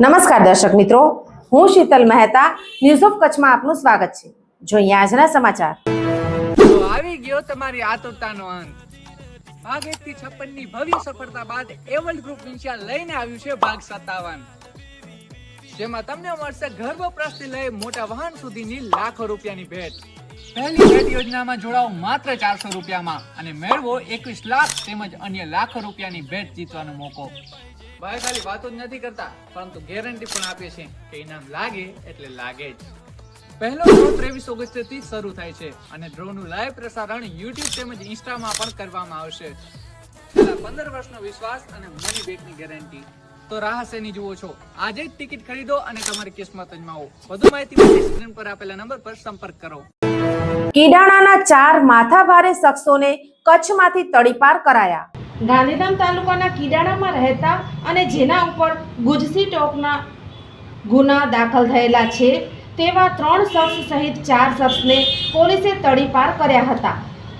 નમસ્કાર દર્શક મિત્રો, હું શીતલ મહેતા ન્યૂઝ ઓફ કચ્છમાં આપનું સ્વાગત છે. જોઈએ આજના સમાચાર. આવી ગયો તમારી આતુરતાનો અંત. ભાગ એક થી છપ્પનની ભવ્ય સફળતા બાદ એવલ ગ્રુપ ઇન્ડિયા લઈને આવ્યું છે ભાગ સત્તાવન. જેમાં તમને મળશે ઘર લઈ મોટા વાહન સુધીની લાખો રૂપિયાની ભેટ. પહેલી ભેટ યોજનામાં જોડાઓ માત્ર ચારસો રૂપિયામાં અને મેળવો એકવીસ લાખ તેમજ અન્ય લાખો રૂપિયાની ભેટ જીતવાનો મોકો. ભાઈ ખાલી વાતો જ નથી કરતા, પરંતુ ગેરંટી પણ આપીએ છીએ કે ઇનામ લાગે એટલે લાગે જ. પહેલો ડ્રો ત્રેવીસ ઓગસ્ટથી શરૂ થાય છે અને ડ્રો નું લાઈવ પ્રસારણ યુટ્યુબ તેમજ ઇન્સ્ટામાં પણ કરવામાં આવશે. છેલ્લા પંદર વર્ષનો વિશ્વાસ અને મની બેકની ગેરંટી તો રાહ શેની જુઓ છો? આજે જ ટિકિટ ખરીદો અને તમારી કિસ્મત અજમાવો. વધુ માહિતી માટે સ્ક્રીન પર આપેલા નંબર પર સંપર્ક કરો. કીડાણાના ચાર માથાભારે શખ્સોને કચ્છમાંથી તડીપાર કરાયા. ગાંધીધામ તાલુકાના કીડાણામાં રહેતા અને જેના ઉપર ગુજસી ટોકના ગુના દાખલ થયેલા છે, તેવા ત્રણ શખ્સ સહિત ચાર શખ્સને પોલીસે તડીપાર કર્યા હતા.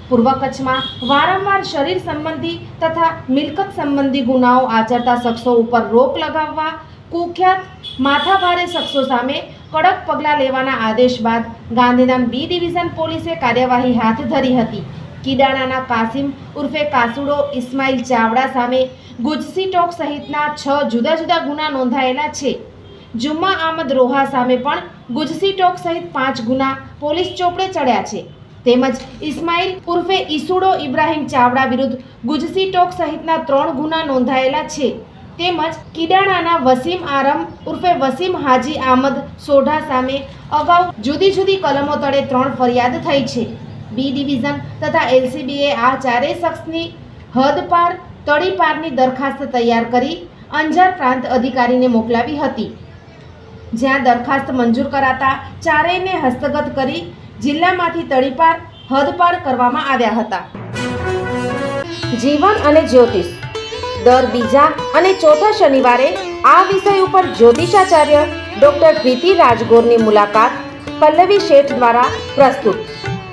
પૂર્વ કચ્છમાં વારંવાર શરીર સંબંધી તથા મિલકત સંબંધી ગુનાઓ આચરતા શખ્સો ઉપર રોક લગાવવા, કુખ્યાત, માથાભારે શખ્સો સામે કડક પગલાં લેવાના આદેશ બાદ ગાંધીધામ બી ડિવિઝન પોલીસે કાર્યવાહી હાથ ધરી હતી. કીડાણાના કાસિમ ઉર્ફે કાસુડો ઇસ્માઇલ ચાવડા સામે ગુજસી ટોક સહિતના છ જુદા જુદા ગુના નોંધાયેલા છે. જુમ્મા આમદ રોહા સામે પણ ગુજસી ટોક સહિત પાંચ ગુના પોલીસ ચોપડે ચડ્યા છે. તેમજ ઇસ્માઇલ ઉર્ફે ઈસુડો ઇબ્રાહિમ ચાવડા વિરુદ્ધ ગુજસી ટોક સહિતના ત્રણ ગુના નોંધાયેલા છે. તેમજ કિડાણાના વસીમ આરમ ઉર્ફે વસીમ હાજી આમદ સોઢા સામે અગાઉ જુદી જુદી કલમો તળે ત્રણ ફરિયાદ થઈ છે. બી ડિવિઝન તથા એલસીબીએ આ ચારેય શખ્સની હદ પાર તડીપારની દરખાસ્ત તૈયાર કરી અંજાર પ્રાંત અધિકારીને મોકલાવી હતી. જ્યાં દરખાસ્ત મંજૂર કરાતા ચારેયને હસ્તગત કરી જિલ્લામાંથી તળીપાર હદપાર કરવામાં આવ્યા હતા. જીવન અને જ્યોતિષ. દર બીજા અને ચોથા શનિવારે આ વિષય ઉપર જ્યોતિષાચાર્ય ડોક્ટર પ્રીતિ રાજગોરની મુલાકાત પલ્લવી શેઠ દ્વારા પ્રસ્તુત.